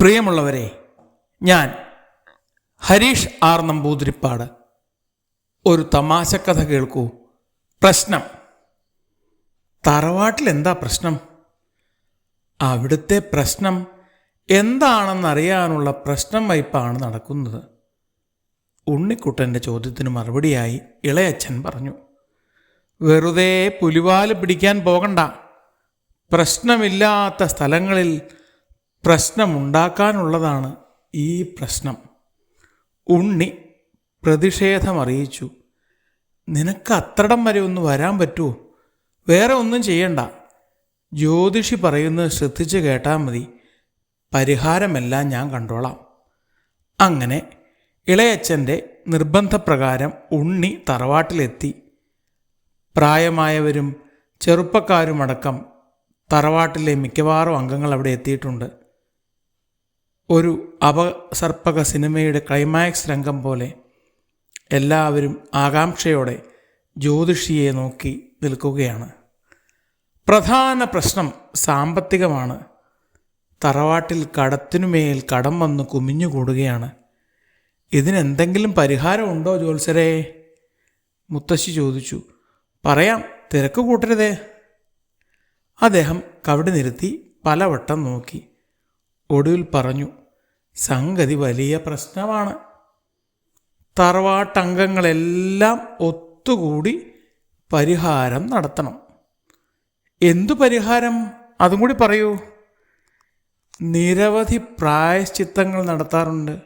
പ്രിയമുള്ളവരെ ഞാൻ ഹരീഷ് ആർ നമ്പൂതിരിപ്പാട്. ഒരു തമാശ കഥ കേൾക്കൂ. പ്രശ്നം. തറവാട്ടിൽ എന്താ പ്രശ്നം? അവിടുത്തെ പ്രശ്നം എന്താണെന്നറിയാനുള്ള പ്രശ്നം വയ്പ്പാണ് നടക്കുന്നത്. ഉണ്ണിക്കുട്ടന്റെ ചോദ്യത്തിന് മറുപടിയായി ഇളയച്ചൻ പറഞ്ഞു വെറുതെ പുലിവാൽ പിടിക്കാൻ പോകണ്ട. പ്രശ്നമില്ലാത്ത സ്ഥലങ്ങളിൽ പ്രശ്നമുണ്ടാക്കാനുള്ളതാണ് ഈ പ്രശ്നം. ഉണ്ണി പ്രതിഷേധമറിയിച്ചു. നിനക്ക് അത്രടം വരെ ഒന്ന് വരാൻ പറ്റുമോ വേറെ ഒന്നും ചെയ്യണ്ട. ജ്യോതിഷി പറയുന്നത് ശ്രദ്ധിച്ച് കേട്ടാൽ മതി. പരിഹാരമെല്ലാം ഞാൻ കണ്ടോളാം. അങ്ങനെ ഇളയച്ചന്റെ നിർബന്ധപ്രകാരം ഉണ്ണി തറവാട്ടിലെത്തി. പ്രായമായവരും ചെറുപ്പക്കാരുമടക്കം തറവാട്ടിലെ മിക്കവാറും അംഗങ്ങൾ അവിടെ എത്തിയിട്ടുണ്ട്. ഒരു അപസർപ്പക സിനിമയുടെ ക്ലൈമാക്സ് രംഗം പോലെ എല്ലാവരും ആകാംക്ഷയോടെ ജ്യോതിഷിയെ നോക്കി നിൽക്കുകയാണ്. പ്രധാന പ്രശ്നം സാമ്പത്തികമാണ്. തറവാട്ടിൽ കടത്തിനുമേൽ കടം വന്ന് കുമിഞ്ഞുകൂടുകയാണ് ഇതിനെന്തെങ്കിലും പരിഹാരമുണ്ടോ ജോത്സരെ മുത്തശ്ശി ചോദിച്ചു. പറയാം തിരക്ക് കൂട്ടരുതേ. അദ്ദേഹം കവിടെ നിരുത്തി പലവട്ടം നോക്കി. ഒടുവിൽ പറഞ്ഞു സംഗതി വലിയ പ്രശ്നമാണ്. തറവാട്ടംഗങ്ങളെല്ലാം ഒത്തുകൂടി പരിഹാരം നടത്തണം. എന്തു പരിഹാരം? അതും കൂടി പറയൂ. നിരവധി പ്രായശ്ചിത്തങ്ങൾ നടത്താറുണ്ട്.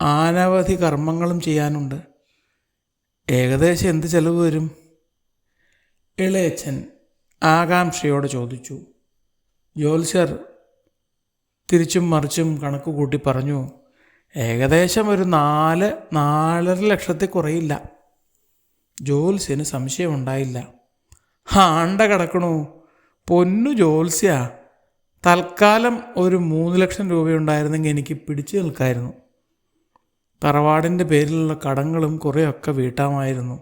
അനവധി കർമ്മങ്ങളും ചെയ്യാനുണ്ട്. ഏകദേശം എന്ത് ചെലവ് വരും? ഇളയച്ചൻ ആകാംക്ഷയോടെ ചോദിച്ചു. ജ്യോത്സ്യർ തിരിച്ചും മറിച്ചും കണക്ക് കൂട്ടി പറഞ്ഞു ഏകദേശം ഒരു നാല് നാലര ലക്ഷത്തിൽ കുറയില്ല. ജോത്സ്യന് സംശയമുണ്ടായില്ല. ആണ്ട കിടക്കണു. പൊന്നു ജോത്സ്യ. തൽക്കാലം ഒരു മൂന്ന് ലക്ഷം രൂപയുണ്ടായിരുന്നെങ്കിൽ എനിക്ക് പിടിച്ചു നിൽക്കായിരുന്നു. തറവാടിന്റെ പേരിലുള്ള കടങ്ങളും കുറേയൊക്കെ വീട്ടാമായിരുന്നു.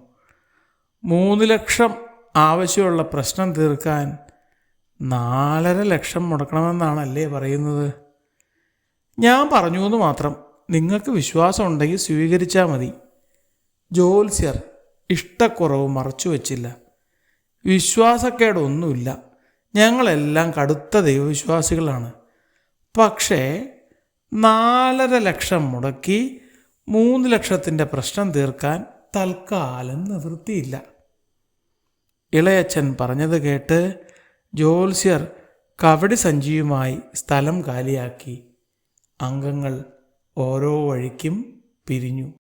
മൂന്ന് ലക്ഷം ആവശ്യമുള്ള പ്രശ്നം തീർക്കാൻ നാലര ലക്ഷം മുടക്കണമെന്നാണല്ലേ പറയുന്നത്? ഞാൻ പറഞ്ഞു എന്ന് മാത്രം. നിങ്ങൾക്ക് വിശ്വാസം ഉണ്ടെങ്കിൽ സ്വീകരിച്ചാൽ മതി. ജോത്സ്യർ ഇഷ്ടക്കുറവ് മറച്ചു വച്ചില്ല. വിശ്വാസക്കേടൊന്നുമില്ല. ഞങ്ങളെല്ലാം കടുത്ത ദൈവവിശ്വാസികളാണ്. പക്ഷേ നാലര ലക്ഷം മുടക്കി മൂന്ന് ലക്ഷത്തിന്റെ പ്രശ്നം തീർക്കാൻ തൽക്കാലം നിവൃത്തിയില്ല. ഇളയച്ചൻ പറഞ്ഞത് കേട്ട് ജ്യോത്സ്യർ കവടി സഞ്ചിയുമായി സ്ഥലം കാലിയാക്കി. അംഗങ്ങൾ ഓരോ വഴിക്കും പിരിഞ്ഞു.